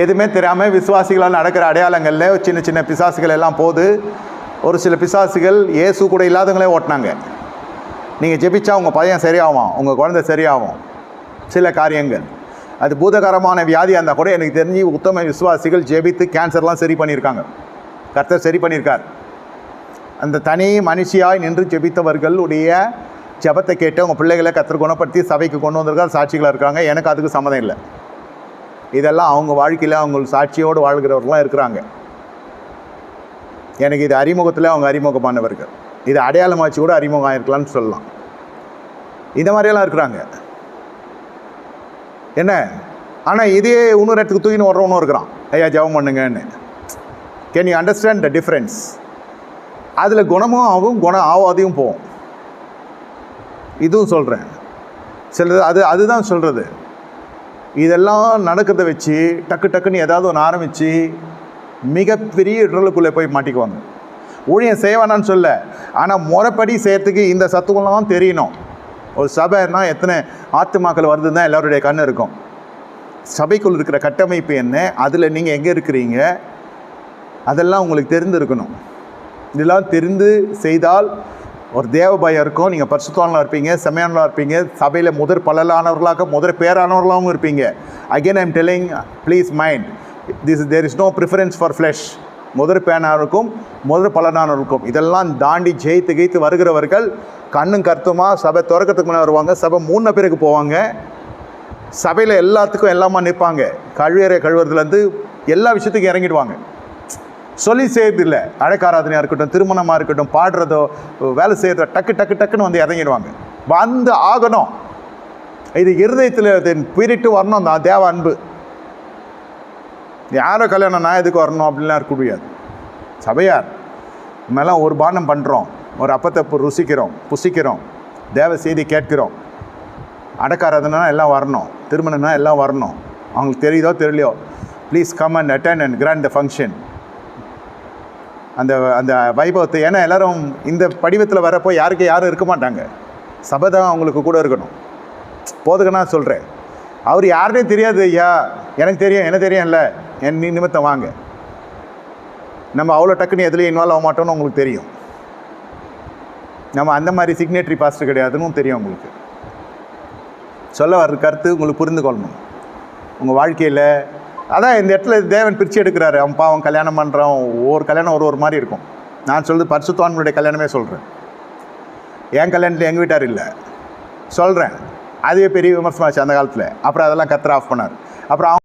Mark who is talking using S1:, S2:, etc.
S1: எதுவுமே தெரியாமல் விசுவாசிகளால் நடக்கிற அடையாளங்களில் சின்ன சின்ன பிசாசுகள் எல்லாம் போது ஒரு சில பிசாசுகள் இயேசு கூட இல்லாதவங்களே ஓட்டினாங்க. நீங்கள் ஜெபிச்சா உங்கள் பையன் சரியாகும் உங்கள் குழந்தை சரியாகும். சில காரியங்கள். அது பூதகரமான வியாதியாக இருந்தால் கூட எனக்கு தெரிஞ்சு உத்தம விசுவாசிகள் ஜெபித்து கேன்சர்லாம் சரி பண்ணியிருக்காங்க. கர்த்தர் சரி பண்ணியிருக்கார். அந்த தனி மனுஷியாய் நின்று ஜெபித்தவர்களுடைய ஜெபத்தை கேட்டு உங்கள் பிள்ளைகளை கத்தர் குணப்படுத்தி சபைக்கு கொண்டு வந்திருக்கார் சாட்சிகளாக இருக்காங்க. எனக்கு அதுக்கு சம்மதம் இல்லை. இதெல்லாம் அவங்க வாழ்க்கையில் அவங்க சாட்சியோடு வாழ்கிறவர்களாம் இருக்கிறாங்க. எனக்கு இது அறிமுகத்தில் அவங்க அறிமுகமானவர்கள். இது அடையாளமாச்சு கூட அறிமுகம் ஆயிருக்கலாம்னு சொல்லலாம். இந்த மாதிரியெல்லாம் இருக்கிறாங்க. என்ன? ஆனால் இதே இன்னொரு இடத்துக்கு தூக்கின்னு வர்றவனும் இருக்கிறான். ஐயா ஜெபம் பண்ணுங்கன்னு. Can you understand the difference அதில் குணமும் ஆகும் குணம் ஆகாதையும் போகும். இதுவும் சொல்கிறேன் சிலது அது அதுதான் சொல்கிறது இதெல்லாம் நடக்கிறத வச்சு டக்கு டக்குன்னு ஏதாவது ஒன்று ஆரம்பித்து மிகப்பெரிய இடர்களுக்குள்ளே போய் மாட்டிக்குவாங்க. ஊழியம் செய்வானான்னு சொல்ல. ஆனால் முறைப்படி செய்யறதுக்கு இந்த சத்துவம்லாம் தெரியணும். ஒரு சபைனா எத்தனை ஆத்துமாக்கள் வருதுன்னு தான் எல்லோருடைய கண் இருக்கும். சபைக்குள் இருக்கிற கட்டமைப்பு என்ன? அதில் நீங்கள் எங்கே இருக்கிறீங்க? அதெல்லாம் உங்களுக்கு தெரிந்திருக்கணும். இதெல்லாம் தெரிந்து செய்தால் ஒரு தேவ பயம் இருக்கும். நீங்கள் பரிசுத்தவான்களாக இருப்பீங்க செம்மையானவர்களாக இருப்பீங்க சபையில் முதற் பலலானவர்களாக முதற் பேரானவர்களாகவும் இருப்பீங்க. Again I'm telling please mind this there is no preference for flush முதற் பேனாருக்கும் முதற் பலனானவருக்கும் இதெல்லாம் தாண்டி ஜெயித்து கெய்த்து வருகிறவர்கள் கண்ணும் கருத்துமாக சபை திறக்கிறதுக்கு முன்னே வருவாங்க சபை மூணு பேருக்கு போவாங்க. சபையில் எல்லாத்துக்கும் எல்லாமா நிற்பாங்க. கழுவேற கழுவுறதுலேருந்து எல்லா விஷயத்துக்கும் இறங்கிடுவாங்க. சொல்லி செய்யறது இல்லை அழைக்காராதனையாக இருக்கட்டும் திருமணமாக இருக்கட்டும் பாடுறதோ வேலை செய்கிறதோ டக்கு டக்கு டக்குன்னு வந்து இறங்கிடுவாங்க. வந்து ஆகணும். இது இருதயத்தில் பிரிட்டு வரணும் தான் தேவ அன்பு. யாரோ கல்யாணம் நான் எதுக்கு வரணும் அப்படின்லாம் இருக்க முடியாது. சபையார் நம்மெல்லாம் ஒரு பானம் பண்ணுறோம் ஒரு அப்பத்தப்பு ருசிக்கிறோம் புசிக்கிறோம். தேவ செய்தி கேட்கிறோம். அடக்காரதுனா எல்லாம் வரணும். திருமணம்னா எல்லாம் வரணும். அவங்களுக்கு தெரியுதோ தெரியலையோ please come and attend and grant the function அந்த அந்த வைபவத்தை ஏன்னா எல்லாரும் இந்த படிவத்தில் வரப்போ யாருக்கு யாரும் இருக்க மாட்டாங்க. சபை தான் அவங்களுக்கு கூட இருக்கணும். போதுக்கன்னா நான் சொல்கிறேன் அவர் யாருனே தெரியாது ஐயா எனக்கு தெரியும் என்ன இல்லை என் நீ நிமித்தம் வாங்க. நம்ம அவ்வளோ டக்குன்னு எதுலேயும் இன்வால்வ் ஆக மாட்டோம்னு உங்களுக்கு தெரியும். நம்ம அந்த மாதிரி சிக்னேட்ரி பாஸ்டர் கிடையாதுன்னு தெரியும் உங்களுக்கு. சொல்ல வர்ற கருத்து உங்களுக்கு புரிந்து கொள்ளணும். உங்கள் வாழ்க்கையில் அதான் இந்த இடத்துல தேவன் பிரித்து எடுக்கிறாரு. அவன் பாவம் கல்யாணம் பண்ணுறான் ஒவ்வொரு கல்யாணம் ஒரு ஒரு மாதிரி இருக்கும். நான் சொல்கிறது பரிசுத்தவான்களுடைய கல்யாணமே சொல்கிறேன் என் கல்யாணத்தில் எங்கள் வீட்டார் இல்லை. சொல்கிறேன் அதுவே பெரிய விமர்சனமாச்சு அந்த காலத்தில். அப்புறம் அதெல்லாம் கத்திர ஆஃப் பண்ணார். அப்புறம் அவங்க